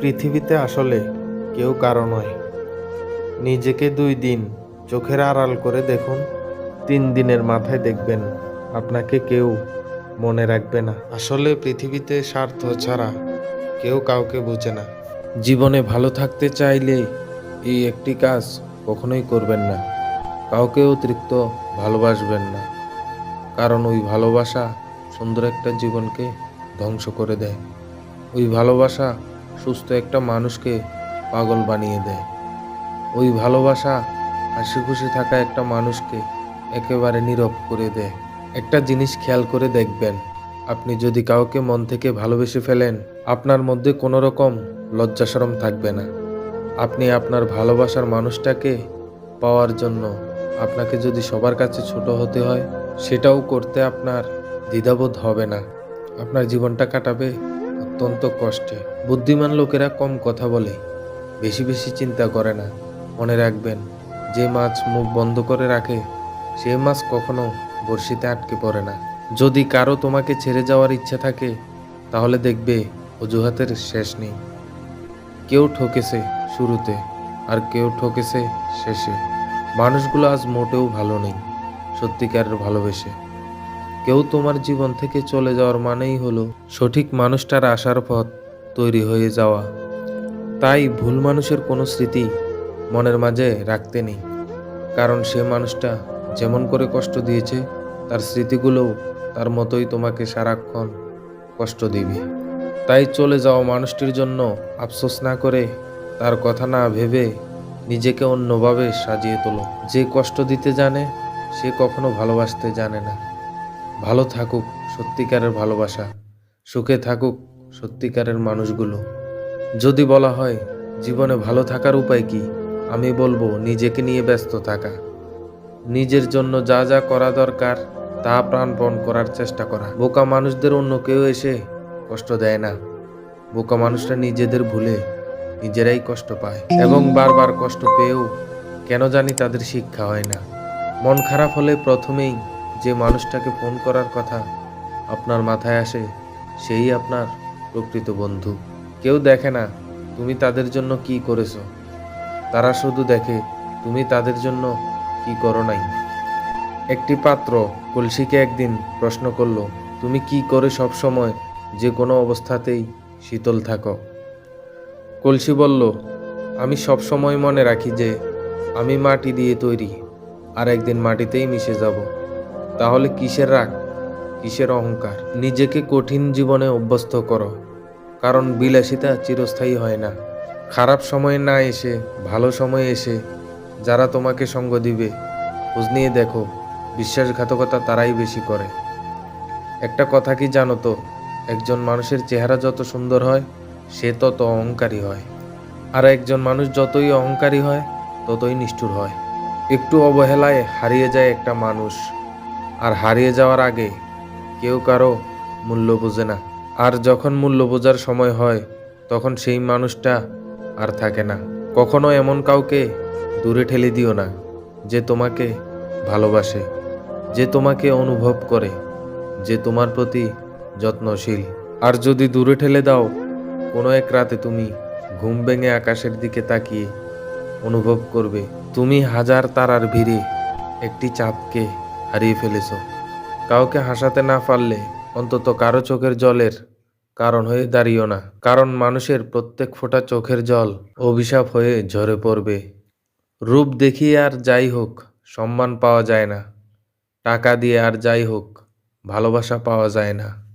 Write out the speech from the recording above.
পৃথিবীতে আসলে কেউ কারও নয়। নিজেকে দুই দিন চোখের আড়াল করে দেখুন, তিন দিনের মাথায় দেখবেন আপনাকে কেউ মনে রাখবে না। আসলে পৃথিবীতে স্বার্থ ছাড়া কেউ কাউকে বোঝে না। জীবনে ভালো থাকতে চাইলে এই একটি কাজ কখনোই করবেন না। কাউকে অতিরিক্ত ভালোবাসবেন না। কারণ ওই ভালোবাসা সুন্দর একটা জীবনকে ধ্বংস করে দেয়। ওই ভালোবাসা সুস্থ একটা মানুষকে পাগল বানিয়ে দেয়। ওই ভালোবাসা হাসি খুশি থাকা একটা মানুষকে একেবারে নীরব করে দেয়। একটা জিনিস খেয়াল করে দেখবেন, আপনি যদি কাউকে মন থেকে ভালোবেসে ফেলেন, আপনার মধ্যে কোনো রকম লজ্জাসরম থাকবে না। আপনি আপনার ভালোবাসার মানুষটাকে পাওয়ার জন্য আপনাকে যদি সবার কাছে ছোট হতে হয়, সেটাও করতে আপনার দ্বিধাবোধ হবে না। আপনার জীবনটা কাটাবে অত্যন্ত কষ্টে। বুদ্ধিমান লোকেরা কম কথা বলে, বেশি বেশি চিন্তা করে না। মনে রাখবেন, যে মাছ মুখ বন্ধ করে রাখে, সে মাছ কখনো বড়শিতে আটকে পড়ে না। যদি কারও তোমাকে ছেড়ে যাওয়ার ইচ্ছা থাকে, তাহলে দেখবে অজুহাতের শেষ নেই। কেউ ঠকেছে শুরুতে, আর কেউ ঠকেছে শেষে। মানুষগুলো আজ মোটেও ভালো নেই সত্যিকারের ভালোবেসে। কেউ তোমার জীবন থেকে চলে যাওয়ার মানেই হলো সঠিক মানুষটার আসার পথ। তৈরি হয়ে যাওয়া। তাই ভুল মানুষের কোনো স্মৃতি মনের মাঝে রাখতে নেই। কারণ সে মানুষটা যেমন করে কষ্ট দিয়েছে, তার স্মৃতিগুলোও তার মতোই তোমাকে সারাক্ষণ কষ্ট দিবে। তাই চলে যাওয়া মানুষটির জন্য আফসোস না করে তার কথা না ভেবে নিজেকে অন্যভাবে সাজিয়ে তোলো। যে কষ্ট দিতে জানে, সে কখনো ভালোবাসতে জানে না। ভালো থাকুক সত্যিকারের ভালোবাসা। সুখে থাকুক সত্যিকারের মানুষগুলো। যদি বলা হয়, জীবনে ভালো থাকার উপায় কি? আমি বলব, নিজেকে নিয়ে ব্যস্ত থাকা। নিজের জন্য যা যা করা দরকার, তা প্রাণপণ করার চেষ্টা করা। বোকা মানুষদের অন্য কেউ এসে কষ্ট দেয় না। বোকা মানুষরা নিজেদের ভুলে নিজেরাই কষ্ট পায় এবং বারবার কষ্ট পেয়েও কেন জানি তাদের শিক্ষা হয় না। মন খারাপ হলে প্রথমেই যে মানুষটাকে ফোন করার কথা আপনার মাথায় আসে, সেই আপনার প্রকৃত বন্ধু। কেউ দেখে না তুমি তাদের জন্য কি করেছ। তারা শুধু দেখে তুমি তাদের জন্য কি করো নাই। একটি পাত্র কলসিকে একদিন প্রশ্ন করল, তুমি কি করে সব সময় যে কোনো অবস্থাতেই শীতল থাকো? কলসি বলল, আমি সব সময় মনে রাখি যে আমি মাটি দিয়ে তৈরি, আর একদিন মাটিতেই মিশে যাব। তাহলে কিসের রাগ? কিসের অহংকার? নিজেকে কঠিন জীবনে অভ্যস্ত করো, কারণ বিলাসিতা চিরস্থায়ী হয় না। খারাপ সময়ে না এসে, ভালো সময়ে এসে যারা তোমাকে সঙ্গ দিবে, খোঁজ নিয়ে দেখো, বিশ্বাসঘাতকতা তারাই বেশি করে। একটা কথা কি জানো তো, একজন মানুষের চেহারা যত সুন্দর হয়, সে তত অহংকারী হয়। আর একজন মানুষ যতই অহংকারী হয়, ততই নিষ্ঠুর হয়। একটু অবহেলায় হারিয়ে যায় একটা মানুষ, আর হারিয়ে যাওয়ার আগে কেউ কারও মূল্য বোঝে না। আর যখন মূল্য বোঝার সময় হয়, তখন সেই মানুষটা আর থাকে না। কখনো এমন কাউকে দূরে ঠেলে দিও না, যে তোমাকে ভালোবাসে, যে তোমাকে অনুভব করে, যে তোমার প্রতি যত্নশীল। আর যদি দূরে ঠেলে দাও, কোনো এক রাতে তুমি ঘুম ভেঙে আকাশের দিকে তাকিয়ে অনুভব করবে, তুমি হাজার তারার ভিড়ে একটি চাঁদকে হারিয়ে ফেলেছ। কাউকে হাসাতে না পারলে অন্তত কারও চোখের জলের কারণ হয়ে দাঁড়িও না। কারণ মানুষের প্রত্যেক ফোঁটা চোখের জল অভিশাপ হয়ে ঝরে পড়বে। রূপ দেখিয়ে আর যাই হোক, সম্মান পাওয়া যায় না। টাকা দিয়ে আর যাই হোক, ভালোবাসা পাওয়া যায় না।